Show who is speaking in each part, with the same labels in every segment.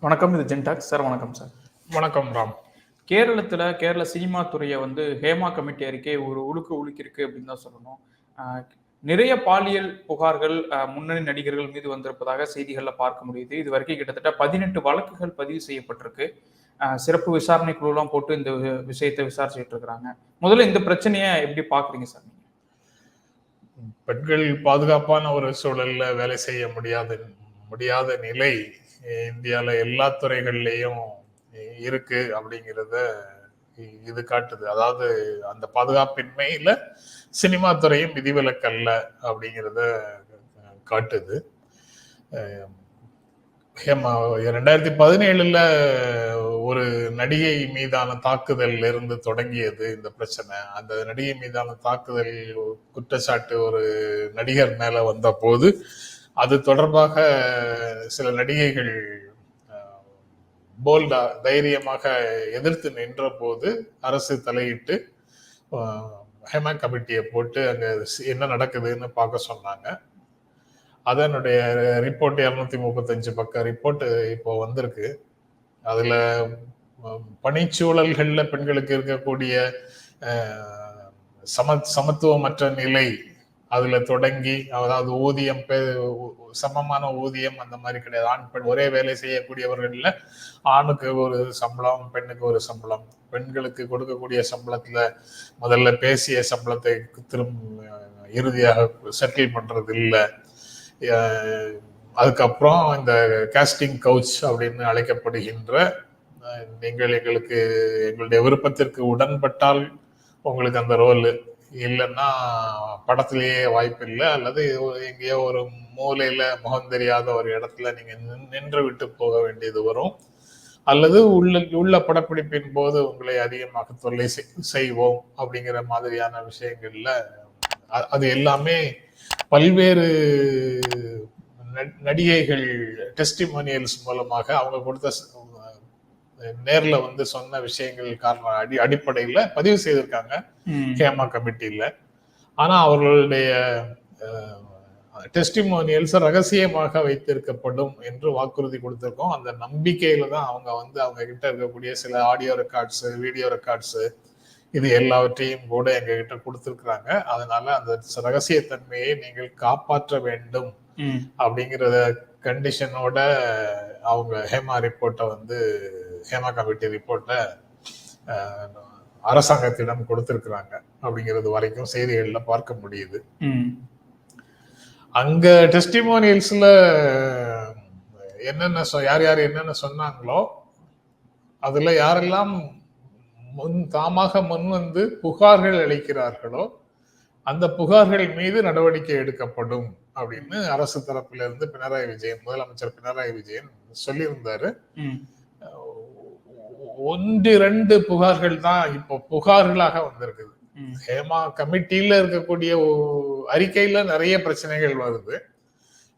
Speaker 1: வணக்கம் இது ஜென்டாக். சார் வணக்கம் சார்.
Speaker 2: வணக்கம் ராம்.
Speaker 1: கேரளத்தில் கேரள சினிமா துறையை வந்து ஹேமா கமிட்டி அறிக்கை ஒரு உழுக்கு உழுக்கிருக்கு அப்படின்னு தான் சொல்லணும். நிறைய பாலியல் புகார்கள் முன்னணி நடிகர்கள் மீது வந்திருப்பதாக செய்திகளில் பார்க்க முடியுது. இது வரைக்கும் கிட்டத்தட்ட பதினெட்டு வழக்குகள் பதிவு செய்யப்பட்டிருக்கு. சிறப்பு விசாரணை குழுலாம் போட்டு இந்த வி- விஷயத்தை விசாரிச்சுட்டு இருக்கிறாங்க. முதல்ல இந்த பிரச்சனையை எப்படி பார்க்குறீங்க சார் நீங்க?
Speaker 2: பெண்கள் பாதுகாப்பான ஒரு சூழல்ல வேலை செய்ய முடியாத முடியாத நிலை இந்தியால எல்லா துறைகள்லயும் இருக்கு அப்படிங்கிறத இது காட்டுது. அதாவது அந்த பாதுகாப்பின்மையில சினிமா துறையும் விதிவிலக்கல்ல அப்படிங்கிறத காட்டுது. ஹேமா ரெண்டாயிரத்தி பதினேழுல ஒரு நடிகை மீதான தாக்குதல் இருந்து தொடங்கியது இந்த பிரச்சனை. அந்த நடிகை மீதான தாக்குதல் குற்றச்சாட்டு ஒரு நடிகர் மேல வந்த போது அது தொடர்பாக சில நடிகைகள் போல்டா தைரியமாக எதிர்த்து நின்ற போது அரசு தலையிட்டு ஹெமா கமிட்டியை போட்டு அங்கே என்ன நடக்குதுன்னு பார்க்க சொன்னாங்க. அதனுடைய ரிப்போர்ட் இரநூத்தி முப்பத்தஞ்சு பக்கம் ரிப்போர்ட் இப்போ வந்திருக்கு. அதில் பணிச்சூழல்களில் பெண்களுக்கு இருக்கக்கூடிய சம சமத்துவமற்ற நிலை அதுல தொடங்கி அதாவது ஊதியம் பெ- சமமான ஊதியம் அந்த மாதிரி கிடையாது. ஆண் பெண் ஒரே வேலை செய்யக்கூடியவர்கள்ல ஆணுக்கு ஒரு சம்பளம் பெண்ணுக்கு ஒரு சம்பளம். பெண்களுக்கு கொடுக்கக்கூடிய சம்பளத்துல முதல்ல பேசிய சம்பளத்தை திரும்ப இறுதியாக செட்டில் பண்றது இல்லை. அதுக்கப்புறம் இந்த காஸ்டிங் கவுச் அப்படின்னு அழைக்கப்படுகின்ற நீங்கள் எங்களுக்கு எங்களுடைய விருப்பத்திற்கு உடன்பட்டால் உங்களுக்கு அந்த ரோல் இல்லைன்னா படத்திலேயே வாய்ப்பு இல்லை அல்லது எங்கேயோ ஒரு மூலையில முகம் தெரியாத ஒரு இடத்துல நீங்க நின்- நின்று விட்டு போக வேண்டியது வரும். அல்லது உள்ள உள்ள படப்பிடிப்பின் போது உங்களை அதிகமாக தொல்லை செய்- செய்வோம் அப்படிங்கிற மாதிரியான விஷயங்கள்ல அது எல்லாமே பல்வேறு ந- நடிகைகள் டெஸ்டிமோனியல்ஸ் மூலமாக அவங்க கொடுத்த நேர்ல வந்து சொன்ன விஷயங்கள் காரணம் அடி அடிப்படையில பதிவு செய்திருக்காங்க. ஹேமா கமிட்டியில ஆனா அவர்களுடைய டெஸ்டிமோனியல்ஸ் ரகசியமாக வைத்திருக்கப்படும் என்று வாக்குறுதி கொடுத்திருக்கோம் அந்த நம்பிக்கையில தான் அவங்க வந்து அவங்க கிட்ட இருக்கக்கூடிய சில ஆடியோ ரெக்கார்ட்ஸ் வீடியோ ரெக்கார்ட்ஸ் இது எல்லாவற்றையும் கூட எங்க கிட்ட கொடுத்திருக்கிறாங்க அதனால அந்த ரகசியத்தன்மையை நீங்கள் காப்பாற்ற வேண்டும்
Speaker 1: ம்.
Speaker 2: அப்படிங்கிற கண்டிஷனோட அவங்க ஹேமா ரிப்போர்ட்டை வந்து ஹேமா கமிட்டி ரிப்போர்ட்டை அரசாங்கத்திடம் கொடுத்திருக்கிறாங்க அப்படிங்கிறது வரைக்கும் செய்திகள்ல பார்க்க முடியுது
Speaker 1: ம்.
Speaker 2: அங்க டெஸ்டிமோனியல்ஸ்ல என்னென்ன யார் யார் என்னென்ன சொன்னாங்களோ அதுல யாரெல்லாம் முன் தாமாக முன் வந்து புகார்கள் அளிக்கிறார்களோ அந்த புகார்கள் மீது நடவடிக்கை எடுக்கப்படும் அப்படின்னு அரசு தரப்புல இருந்து பினராயி விஜயன் முதலமைச்சர் பினராயி விஜயன் சொல்லியிருந்தாரு. ஒன்று ரெண்டு புகார்கள் தான் இப்போ புகார்களாக வந்திருக்குது. ஹேமா கமிட்டியில இருக்கக்கூடிய அறிக்கையில நிறைய பிரச்சனைகள் வருது.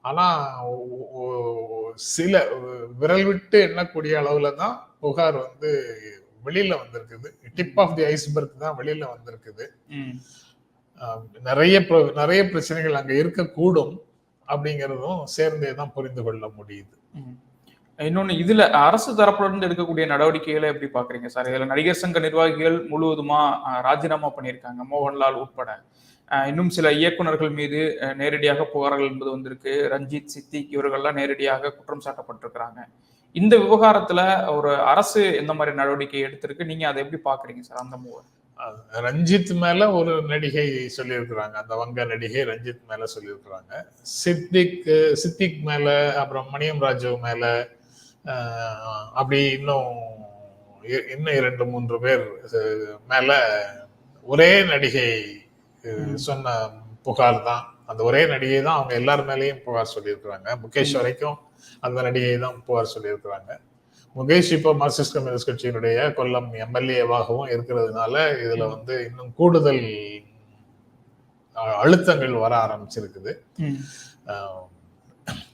Speaker 2: ஆனா ஒ- ஒ- சில விரல் விட்டு எண்ணக்கூடிய அளவுல தான் புகார் வந்து வெளியில வந்திருக்குது. டிப் ஆஃப் தி ஐஸ்பர்க் தான் வெளியில வந்திருக்குது. நிறைய நிறைய பிரச்சனைகள் அங்க இருக்கக்கூடும் அப்படிங்கிறதும் சேர்ந்தே தான் புரிந்து கொள்ள முடியுது.
Speaker 1: இன்னொன்னு இதுல அரசு தரப்புல இருந்து எடுக்கக்கூடிய நடவடிக்கைகளை எப்படி பாக்குறீங்க சார்? இதுல நடிகர் சங்க நிர்வாகிகள் முழுவதுமா ராஜினாமா பண்ணியிருக்காங்க மோகன்லால் உட்பட. இன்னும் சில இயக்குனர்கள் மீது நேரடியாக புகார்கள் என்பது வந்திருக்கு. ரஞ்சித் சித்திக் இவர்கள்லாம் நேரடியாக குற்றம் சாட்டப்பட்டிருக்கிறாங்க. இந்த விவகாரத்துல ஒரு அரசு எந்த மாதிரி நடவடிக்கை எடுத்திருக்கு? நீங்க அதை எப்படி பாக்குறீங்க சார் அந்த மூவர்?
Speaker 2: ரஞ்சித் மேல ஒரு நடிகை சொல்லியிருக்கிறாங்க. அந்த வங்க நடிகை ரஞ்சித் மேல சொல்லியிருக்கிறாங்க. சித்திக் சித்திக் மேல அப்புறம் மணியம் ராஜு மேல அப்படி இன்னும் இன்னும் இரண்டு மூன்று பேர் மேல ஒரே நடிகை சொன்ன புகார் தான். அந்த ஒரே நடிகை தான் அவங்க எல்லார் மேலேயும் புகார் சொல்லியிருக்கிறாங்க. முகேஷ் வரைக்கும் அந்த நடிகை தான் புகார் சொல்லியிருக்கிறாங்க. முகேஷ் இப்போ மார்க்சிஸ்ட் கம்யூனிஸ்ட் கட்சியினுடைய கொல்லம் எம்எல்ஏவாகவும் இருக்கிறதுனால இதுல வந்து இன்னும் கூடுதல் அழுத்தங்கள் வர ஆரம்பிச்சிருக்குது.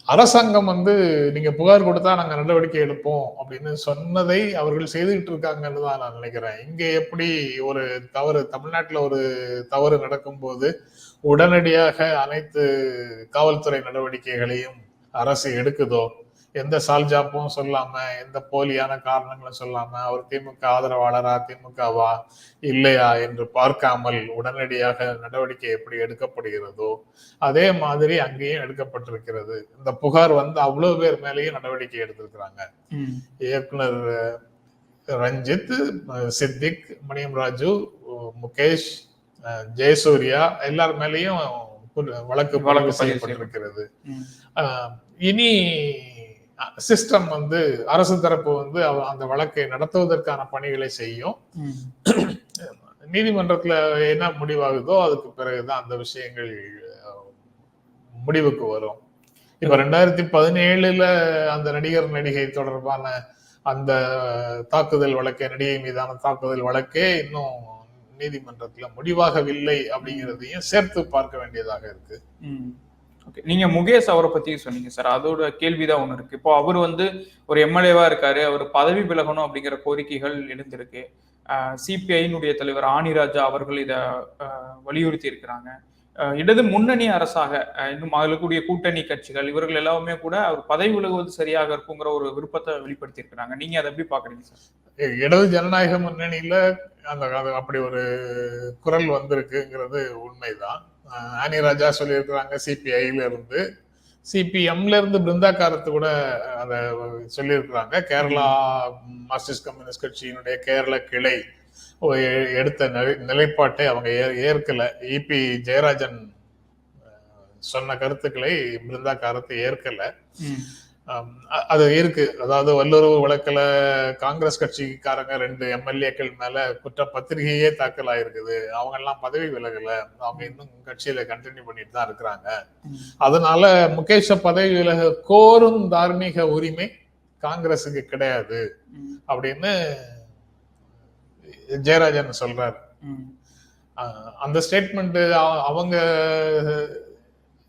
Speaker 2: அரசாங்கம் வந்து நீங்க புகார் கொடுத்தா நாங்க நடவடிக்கை எடுப்போம் அப்படின்னு சொன்னதை அவர்கள் செய்துகிட்டு இருக்காங்கன்னு தான் நான் நினைக்கிறேன். இங்க எப்படி ஒரு தவறு தமிழ்நாட்டுல ஒரு தவறு நடக்கும்போது உடனடியாக அனைத்து காவல்துறை நடவடிக்கைகளையும் அரசு எடுக்குதோ? எந்த சால்ஜாப்பும் சொல்லாம எந்த போலியான காரணங்களும் சொல்லாம அவர் திமுக ஆதரவாளரா திமுகவா இல்லையா என்று பார்க்காமல் உடனடியாக நடவடிக்கை எப்படி எடுக்கப்படுகிறதோ அதே மாதிரி அங்கேயும் எடுக்கப்பட்டிருக்கிறது. இந்த புகார் வந்து அவ்வளவு பேர் மேலேயும் நடவடிக்கை எடுத்திருக்கிறாங்க. இயக்குனர் ரஞ்சித் சித்திக் மணியம் ராஜு முகேஷ் ஜெயசூர்யா எல்லார் மேலேயும் வழக்கு
Speaker 1: வழக்கு
Speaker 2: செய்யப்பட்டிருக்கிறது. இனி சிஸ்டம் வந்து அரசு தரப்பு வந்து அந்த வழக்கை நடத்துவதற்கான பணிகளை செய்யும். நீதிமன்றத்துல என்ன முடிவாகுதோ அதுக்கு பிறகுதான் அந்த விஷயங்கள் முடிவுக்கு வரும். இப்ப ரெண்டாயிரத்தி பதினேழுல அந்த நடிகர் நடிகை தொடர்பான அந்த தாக்குதல் வழக்கே நடிகை மீதான தாக்குதல் வழக்கே இன்னும் நீதிமன்றத்துல முடிவாகவில்லை அப்படிங்கிறதையும் சேர்த்து பார்க்க வேண்டியதாக இருக்கு.
Speaker 1: ஓகே நீங்க முகேஷ் அவரை பத்தி சொன்னீங்க சார் அதோட கேள்விதான் ஒண்ணு இருக்கு. இப்போ அவர் வந்து ஒரு எம்எல்ஏவா இருக்காரு. அவர் பதவி விலகணும் அப்படிங்கிற கோரிக்கைகள் எழுந்திருக்கு. சிபிஐனுடைய தலைவர் ஆணிராஜா அவர்கள் இதை வலியுறுத்தி இருக்கிறாங்க. இடது முன்னணி அரசாக இன்னும் அதில் கூட்டணி கட்சிகள் இவர்கள் எல்லாமே கூட அவர் பதவி விலகுவது சரியாக இருக்குங்கிற ஒரு விருப்பத்தை வெளிப்படுத்தி இருக்கிறாங்க. நீங்க அதை எப்படி பாக்குறீங்க சார்
Speaker 2: இடது ஜனநாயக முன்னணியில அந்த அது அப்படி ஒரு குரல் வந்திருக்குங்கிறது உண்மைதான். அஹ் ராஜா சொல்லியிருக்கிறாங்க சிபிஐல இருந்து. சிபிஎம்ல இருந்து பிருந்தா காரத்து கூட அதை சொல்லியிருக்கிறாங்க. கேரளா மார்க்சிஸ்ட் கம்யூனிஸ்ட் கட்சியினுடைய கேரள கிளை எடுத்த நிலை- நிலைப்பாட்டை அவங்க ஏ- ஏற்கல. இபி ஜெயராஜன் சொன்ன கருத்துக்களை பிருந்தா காரத்தை ஏற்கல அது இருக்கு. அதாவது வல்லுறவு வழக்குல காங்கிரஸ் கட்சிக்காரங்க ரெண்டு எம்எல்ஏக்கள் மேல குற்ற பத்திரிகையே தாக்கல் ஆயிருக்குது அவங்க எல்லாம் பதவி விலகல. அவங்க இன்னும் கட்சியில கண்டினியூ பண்ணிட்டு தான் இருக்கிறாங்க. அதனால முகேஷ பதவி விலக கோரும் தார்மீக உரிமை காங்கிரஸுக்கு கிடையாது. அப்படின்னு ஜெயராஜன் சொல்றாரு. அந்த ஸ்டேட்மெண்ட் அவங்க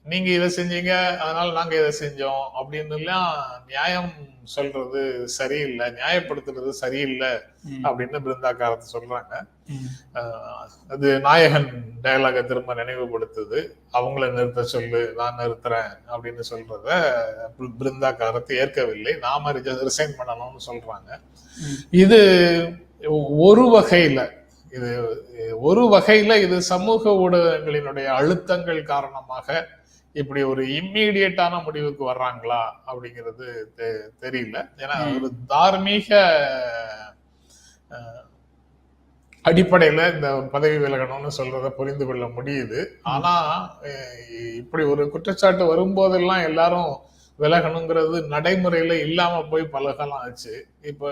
Speaker 2: நீங்க இதை செஞ்சீங்க அதனால நாங்க இதை செஞ்சோம் அப்படின்னு எல்லாம் நியாயம் சொல்றது சரியில்லை நியாயப்படுத்துறது சரியில்லை அப்படின்னு பிருந்தா காரத்து சொல்றாங்க அது நாயகன் டயலாக திரும்ப நினைவுபடுத்துது. அவங்கள நிறுத்த சொல்லு நான் நிறுத்துறேன் அப்படின்னு சொல்றத பிரு- பிருந்தா காரத்து ஏற்கவில்லை. நாம ரிசைன் பண்ணணும்னு சொல்றாங்க. இது ஒரு வகையில இது ஒரு வகையில இது சமூக ஊடகங்களினுடைய அழுத்தங்கள் காரணமாக இப்படி ஒரு இம்மீடியட்டான முடிவுக்கு வர்றாங்களா அப்படிங்கிறது தெரியல. ஏன்னா. ஒரு தார்மீக அடிப்படையில இந்த பதவி விலகணும்னு சொல்றத புரிந்து கொள்ள முடியுது. ஆனா இப்படி ஒரு குற்றச்சாட்டு வரும்போதெல்லாம் எல்லாரும் விலகணுங்கிறது நடைமுறையில இல்லாம போய் பழகலாம் ஆச்சு இப்போ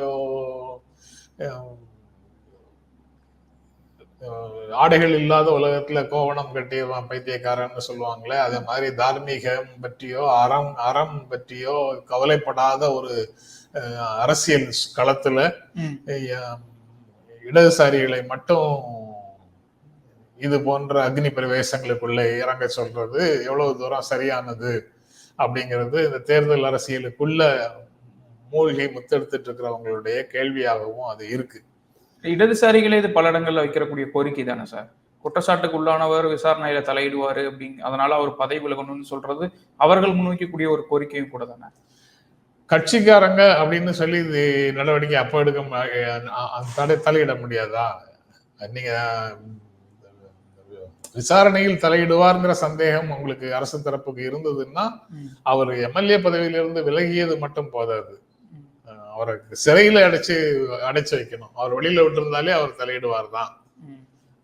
Speaker 2: ஆடைகள் இல்லாத உலகத்துல கோவணம் கட்டியவன் பைத்தியக்காரன்னு சொல்லுவாங்களே அதே மாதிரி தார்மீகம் பற்றியோ அறம் அறம் பற்றியோ கவலைப்படாத ஒரு அரசியல் களத்துல இடதுசாரிகளை மட்டும் இது போன்ற அக்னி பிரவேசங்களுக்குள்ள இறங்க சொல்றது எவ்வளவு தூரம் சரியானது அப்படிங்கிறது இந்த தேர்தல் அரசியலுக்குள்ள மூழ்கி முத்தெடுத்துட்டு இருக்கிறவங்களுடைய கேள்வியாகவும் அது இருக்கு.
Speaker 1: இடதுசாரிகளே இது பல இடங்கள்ல வைக்கிறக்கூடிய கோரிக்கை தானே சார்? குற்றச்சாட்டுக்கு உள்ளானவர் விசாரணையில தலையிடுவாரு அப்படிங்க அதனால அவர் பதவி விலகணும்னு சொல்றது அவர்கள் முன்வைக்கக்கூடிய ஒரு கோரிக்கையும் கூட தானே?
Speaker 2: கட்சிக்காரங்க அப்படின்னு சொல்லி இது நடவடிக்கை அப்ப எடுக்க தடை தலையிட முடியாதா? நீங்க விசாரணையில் தலையிடுவார்ங்கிற சந்தேகம் உங்களுக்கு அரசு தரப்புக்கு இருந்ததுன்னா அவர் எம்எல்ஏ பதவியிலிருந்து விலகியது மட்டும் போதாது. அவரை சிறையில அடைச்சு அடைச்சு வைக்கணும். அவர் வெளியில விட்டிருந்தாலே அவர் தலையிடுவார் தான்.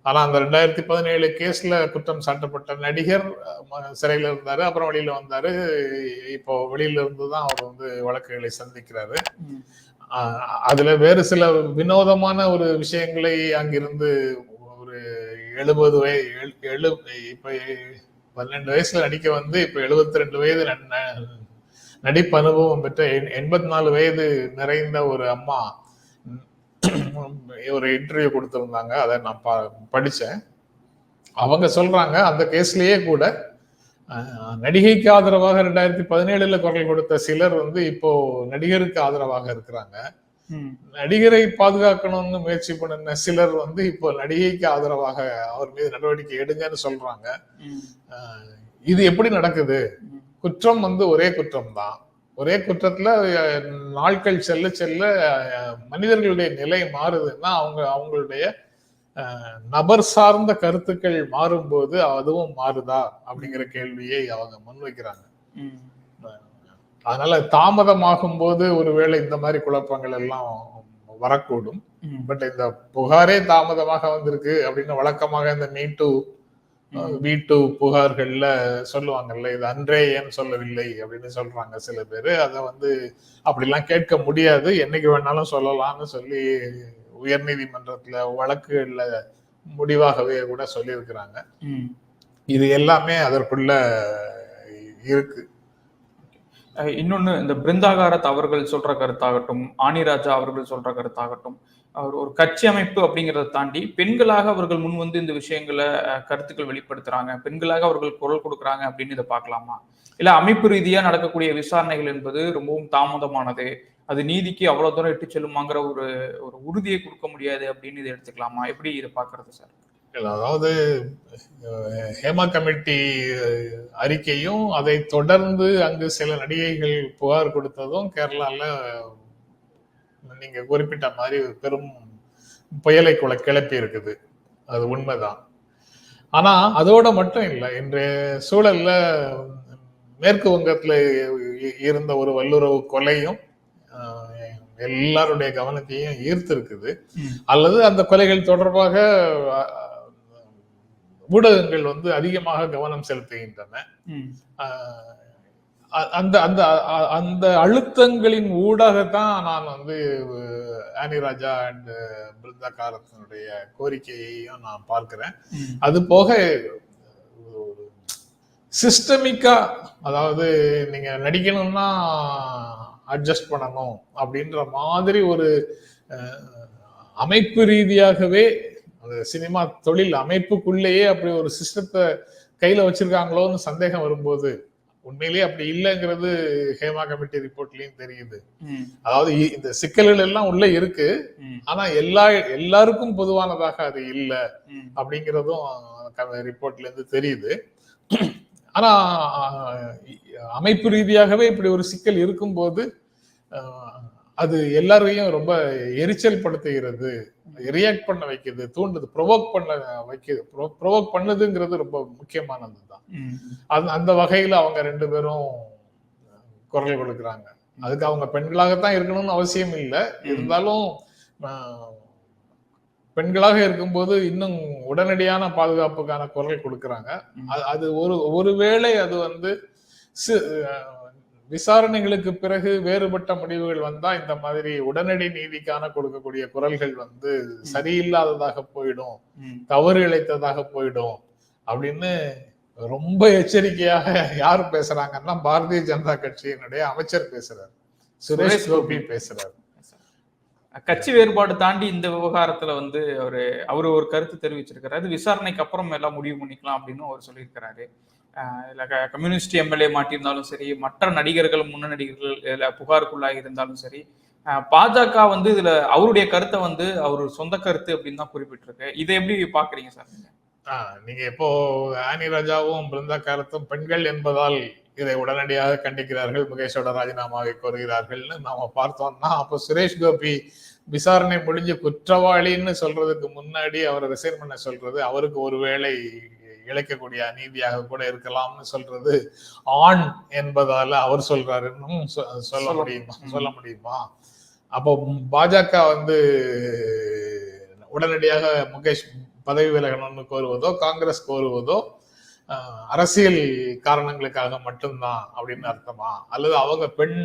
Speaker 2: ஆனா அந்த ரெண்டாயிரத்தி பதினேழு கேஸ்ல குற்றம் சாட்டப்பட்ட நடிகர் சிறையில இருந்தாரு. அப்புறம் வெளியில வந்தாரு. இப்போ வெளியில இருந்து தான் அவர் வந்து வழக்குகளை சந்திக்கிறாரு. அதுல வேறு சில வினோதமான ஒரு விஷயங்களை அங்கிருந்து ஒரு எழுபது வய எழு- இப்ப பன்னெண்டு வயசுல நடிக்க வந்து இப்ப எழுபத்தி ரெண்டு வயது நடிப்பு அனுபவம் பெற்ற எண்பத்தி நாலு வயது நிறைந்த ஒரு அம்மா ஒரு இன்டர்வியூ கொடுத்திருந்தாங்க. அதை நான் ப- படிச்சேன். அவங்க சொல்றாங்க அந்த கேஸ்லயே கூட நடிகைக்கு ஆதரவாக ரெண்டாயிரத்தி பதினேழுல குரல் கொடுத்த சிலர் வந்து இப்போ நடிகருக்கு ஆதரவாக இருக்கிறாங்க. நடிகரை பாதுகாக்கணும்னு முயற்சி பண்ணின சிலர் வந்து இப்போ நடிகைக்கு ஆதரவாக அவர் மீது நடவடிக்கை எடுங்கன்னு சொல்றாங்க. இது எப்படி நடக்குது? குற்றம் வந்து ஒரே குற்றம் தான் ஒரே குற்றத்துல நாட்கள் செல்ல செல்ல மனிதர்களுடைய நிலை மாறுதுன்னா அவங்க அவங்களுடைய நபர் சார்ந்த கருத்துக்கள் மாறும்போது அதுவும் மாறுதா அப்படிங்கிற கேள்வியை அவங்க முன்வைக்கிறாங்க. அதனால தாமதமாகும் போது ஒருவேளை இந்த மாதிரி குழப்பங்கள் எல்லாம் வரக்கூடும். பட் இந்த புகாரே தாமதமாக வந்திருக்கு அப்படின்னு வழக்கமாக இந்த me too
Speaker 1: hmm.
Speaker 2: We too புகார்கள்ல சொல்லுவாங்கல்ல இது அன்றே ஏன் சொல்லவில்லை? அப்படின்னு சொல்றாங்க சில பேர். அதை வந்து அப்படிலாம் கேட்க முடியாது. என்னைக்கு வேணாலும் சொல்லலாம்னு சொல்லி உயர்நீதிமன்றத்துல வழக்குகள்ல முடிவாகவே கூட சொல்லியிருக்கிறாங்க. இது எல்லாமே அதற்குள்ள இருக்கு.
Speaker 1: இன்னொன்னு இந்த பிருந்தாகாரத் அவர்கள் சொல்ற கருத்தாகட்டும் ஆனிராஜா அவர்கள் சொல்ற கருத்தாகட்டும் அவர் ஒரு கட்சி அமைப்பு அப்படிங்கிறத தாண்டி பெண்களாக அவர்கள் முன் வந்து இந்த விஷயங்களை கருத்துக்கள் வெளிப்படுத்துறாங்க. பெண்களாக அவர்கள் குரல் கொடுக்குறாங்க அப்படின்னு இதை பார்க்கலாமா? இல்ல அமைப்பு ரீதியா நடக்கக்கூடிய விசாரணைகள் என்பது ரொம்பவும் தாமதமானது. அது நீதிக்கு அவ்வளவு தூரம் இட்டு செல்லுமாங்கிற ஒரு ஒரு உறுதியை கொடுக்க முடியாது அப்படின்னு இதை எடுத்துக்கலாமா? எப்படி இதை பாக்குறது சார்?
Speaker 2: அதாவது ஹேமா கமிட்டி அறிக்கையும் அதை தொடர்ந்து அங்கு சில நடிகைகள் புகார் கொடுத்ததும் கேரளால நீங்க குறிப்பிட்ட மாதிரி ஒரு பெரும் புயலை குல கிளப்பி இருக்குது. அது உண்மைதான். ஆனா அதோட மட்டும் இல்லை. இன்றைய சூழல்ல மேற்கு வங்கத்துல இருந்த ஒரு வல்லுறவு கொலையும் எல்லாருடைய கவனத்தையும் ஈர்த்திருக்குது. அல்லது அந்த கொலைகள் தொடர்பாக ஊடகங்கள் வந்து அதிகமாக கவனம் செலுத்துகின்றன. அந்த அந்த அந்த அழுத்தங்களின் ஊடாகத்தான் நான் வந்து ஆனி ராஜா அண்ட் பிருந்தா காரத்தினுடைய கோரிக்கையையும் நான் பார்க்கிறேன். அது போக சிஸ்டமிக்கா அதாவது நீங்க நடிக்கணும்னா அட்ஜஸ்ட் பண்ணணும் அப்படின்ற மாதிரி ஒரு அமைப்பு ரீதியாகவே அந்த சினிமா தொழில் அமைப்புக்குள்ளேயே அப்படி ஒரு சிஸ்டத்தை கையில வச்சிருக்காங்களோன்னு சந்தேகம் வரும்போது உண்மையிலேயே அப்படி இல்லைங்கிறது ஹேமா கமிட்டி ரிப்போர்ட்லயும் தெரியுது. அதாவது இந்த சிக்கல்கள் எல்லாம் உள்ள இருக்கு. ஆனா எல்லா எல்லாருக்கும் பொதுவானதாக அது இல்லை. அப்படிங்கிறதும் ரிப்போர்ட்ல இருந்து தெரியுது ஆனா அமைப்பு ரீதியாகவே இப்படி ஒரு சிக்கல் இருக்கும்போது அது எல்லாரையும் ரொம்ப எரிச்சல் படுத்துகிறது ரியாக்ட் பண்ண வைக்குது தூண்டுது ப்ரொவோக் பண்ண வைக்குது ப்ரொவோக் பண்ணுதுங்கிறது ரொம்ப முக்கியமானது தான்.
Speaker 1: ம்.
Speaker 2: அந்த வகையில அவங்க ரெண்டு பேரும் குரல் கொடுக்குறாங்க. அதுக்கு அவங்க பெண்களாகத்தான் இருக்கணும்னு அவசியம் இல்லை. இருந்தாலும் பெண்களாக இருக்கும்போது இன்னும் உடனடியான பாதுகாப்புக்கான குரல் கொடுக்கறாங்க. அது- அது ஒரு ஒருவேளை அது வந்து விசாரணைகளுக்கு பிறகு வேறுபட்ட முடிவுகள் வந்தா இந்த மாதிரி உடனடி நீதிக்கான கொடுக்கக்கூடிய குரல்கள் வந்து சரியில்லாததாக போயிடும். தவறு இழைத்ததாக போயிடும். அப்படின்னு ரொம்ப எச்சரிக்கையாக யார் பேசுறாங்கன்னா பாரதிய ஜனதா கட்சியினுடைய அமைச்சர் பேசுறாரு. சுரேஷ் கோபி. பேசுறாரு.
Speaker 1: கட்சி வேறுபாடு தாண்டி இந்த விவகாரத்துல வந்து அவரு அவரு ஒரு கருத்து தெரிவிச்சிருக்காரு அது விசாரணைக்கு அப்புறம் எல்லாம் முடிவு பண்ணிக்கலாம் அப்படின்னு அவர் சொல்லியிருக்கிறாரு. ஆஹ் க- கம்யூனிஸ்ட் எம்எல்ஏ மாட்டியிருந்தாலும் சரி மற்ற நடிகர்கள் முன்ன நடிகர்கள் இதில் புகாருக்குள்ளாகி இருந்தாலும் சரி பாஜக வந்து இதுல அவருடைய கருத்தை வந்து அவர் சொந்த கருத்து அப்படின்னு தான் குறிப்பிட்டிருக்கு. இதை எப்படி பாக்குறீங்க சார்? நீங்க?
Speaker 2: இப்போ ஆனி ராஜாவும் பிருந்தா காரத்தும் பெண்கள் என்பதால் இதை உடனடியாக கண்டிக்கிறார்கள். முகேஷோட ராஜினாமாவை கோருகிறார்கள்னு நாம பார்த்தோம்னா அப்போ சுரேஷ் கோபி விசாரணை முடிஞ்சு குற்றவாளின்னு சொல்றதுக்கு முன்னாடி அவரை ரிசைன் பண்ண சொல்றது அவருக்கு ஒருவேளை இழைக்கக்கூடிய அநீதியாக கூட இருக்கலாம்னு சொல்றது ஆண் என்பதால அவர் சொல்றாருன்னு சொல்ல முடியுமா. சொல்ல முடியுமா? அப்போ பாஜக வந்து உடனடியாக முகேஷ் பதவி விலகணும்னு கோருவதோ காங்கிரஸ் கோருவதோ அரசியல் காரணங்களுக்காக மட்டும்தான் அப்படின்னு அர்த்தமா? அல்லது அவங்க பெண்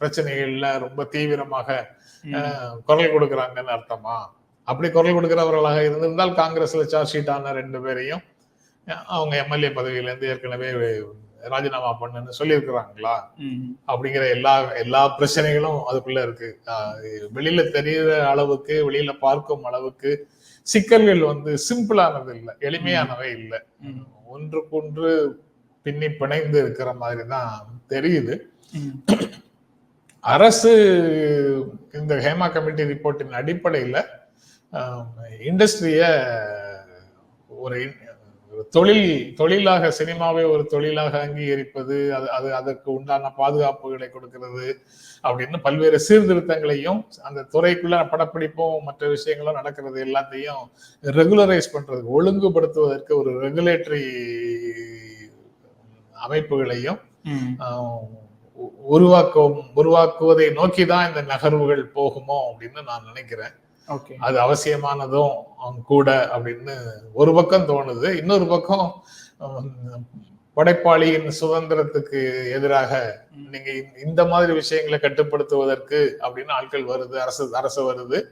Speaker 2: பிரச்சனைகள்ல ரொம்ப தீவிரமாக குரல் கொடுக்கறாங்கன்னு அர்த்தமா? அப்படி குரல் கொடுக்கிறவர்களாக இருந்திருந்தால் காங்கிரஸ்ல சார்ஜ் ஆன ரெண்டு பேரையும் அவங்க எம்எல்ஏ பதவியில இருந்து ஏற்கனவே ராஜினாமா பண்ணுன்னு சொல்லியிருக்கிறாங்களா. அப்படிங்கிற எல்லா எல்லா பிரச்சனைகளும் அதுக்குள்ள இருக்கு வெளியில தெரியுற அளவுக்கு வெளியில பார்க்கும் அளவுக்கு சிக்கல்கள் வந்து சிம்பிளானது இல்லை எளிமையானவை இல்லை. ஒன்றுக்கொன்று பின்னி பிணைந்து இருக்கிற மாதிரி தான் தெரியுது. அரசு இந்த ஹேமா கமிட்டி ரிப்போர்ட்டின் அடிப்படையில இண்டஸ்ட்ரிய ஒரு தொழில் தொழிலாக சினிமாவை ஒரு தொழிலாக அங்கீகரிப்பது அது அது அதற்கு உண்டான பாதுகாப்புகளை கொடுக்கிறது அப்படின்னு பல்வேறு சீர்திருத்தங்களையும் அந்த துறைக்குள்ள படப்பிடிப்பும் மற்ற விஷயங்களும் நடக்கிறது எல்லாத்தையும் ரெகுலரைஸ் பண்றதுக்கு ஒழுங்குபடுத்துவதற்கு ஒரு ரெகுலேட்டரி அமைப்புகளையும் உருவாக்கும் உருவாக்குவதை நோக்கி தான் இந்த நகர்வுகள் போகுமோ அப்படின்னு நான் நினைக்கிறேன். அது அவசியமானதும் கூட அப்படின்னு ஒரு பக்கம் தோணுது. இன்னொரு பக்கம் படைப்பாளியின் சுதந்திரத்துக்கு எதிராக நீங்க இந்த- மாதிரி விஷயங்களை கட்டுப்படுத்துவதற்கு அப்படின்னு ஆட்கள் வருது அரசு அரசு வருது.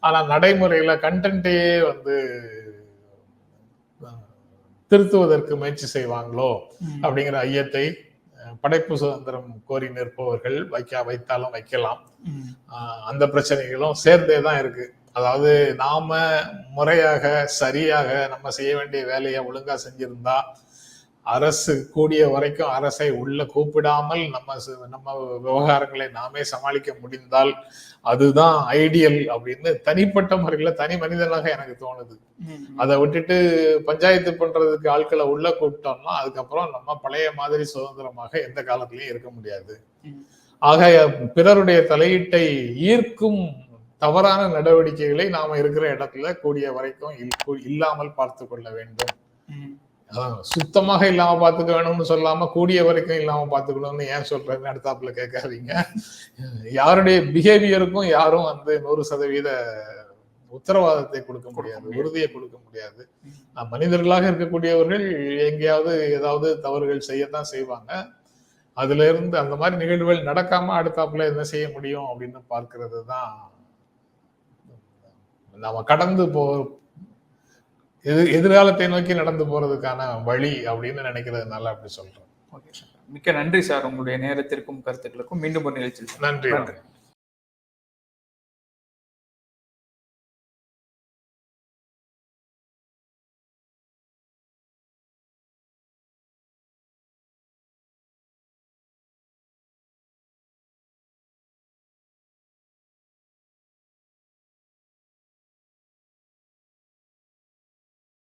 Speaker 2: ஆனா நடைமுறையில கண்டென்ட்டையே வந்து திருத்துவதற்கு முயற்சி செய்வாங்களோ. அப்படிங்கிற ஐயத்தை படைப்பு சுதந்திரம் கோரி நிற்பவர்கள் வைக்க வைத்தாலும் வைக்கலாம். அந்த பிரச்சனைகளும் சேர்ந்தே தான் இருக்கு. அதாவது நாம முறையாக சரியாக நம்ம செய்ய வேண்டிய வேலையை ஒழுங்கா செஞ்சிருந்தா அரசு கூடிய வரைக்கும் அரசை உள்ள கூப்பிடாமல் நம்ம நம்ம விவகாரங்களை நாமே சமாளிக்க முடிந்தால் அதுதான் ஐடியல் அப்படின்னு தனிப்பட்ட முறையில தனி மனிதனாக எனக்கு தோணுது. அதை விட்டுட்டு பஞ்சாயத்து பண்றதுக்கு ஆட்களை உள்ள கூப்பிட்டோம்னா அதுக்கப்புறம் நம்ம பழைய மாதிரி சுதந்திரமாக எந்த காலத்திலயும் இருக்க முடியாது. ஆக பிறருடைய தலையீட்டை ஈர்க்கும் தவறான நடவடிக்கைகளை நாம இருக்கிற இடத்துல கூடிய வரைக்கும் இல்- இல்லாமல் பார்த்து கொள்ள வேண்டும். சுத்தமாக இல்லாம பாத்துக்க வேணும்னு சொல்லாம கூடிய வரைக்கும் இல்லாம பாத்துக்கணும்னு ஏன் சொல்றேன்னு அடுத்தாப்புல கேட்காதீங்க. யாருடைய பிஹேவியருக்கும் யாரும் வந்து நூறு சதவீத உத்தரவாதத்தை கொடுக்க முடியாது. உறுதியை கொடுக்க முடியாது. மனிதர்களாக இருக்கக்கூடியவர்கள் எங்கேயாவது ஏதாவது தவறுகள் செய்யத்தான் செய்வாங்க. அதுல இருந்து அந்த மாதிரி நிகழ்வுகள் நடக்காம அடுத்தாப்புல என்ன செய்ய முடியும் அப்படின்னு பார்க்கிறது தான் நாம கடந்து போ எதிர் எதிர்காலத்தை நோக்கி நடந்து போறதுக்கான வழி அப்படின்னு நினைக்கிறதுனால அப்படி சொல்றேன்.
Speaker 1: ஓகே சார் மிக்க நன்றி சார் உங்களுடைய நேரத்திற்கும் கருத்துக்களுக்கும். மீண்டும் ஒரு சந்திப்போம்.
Speaker 2: நன்றி
Speaker 1: நன்றி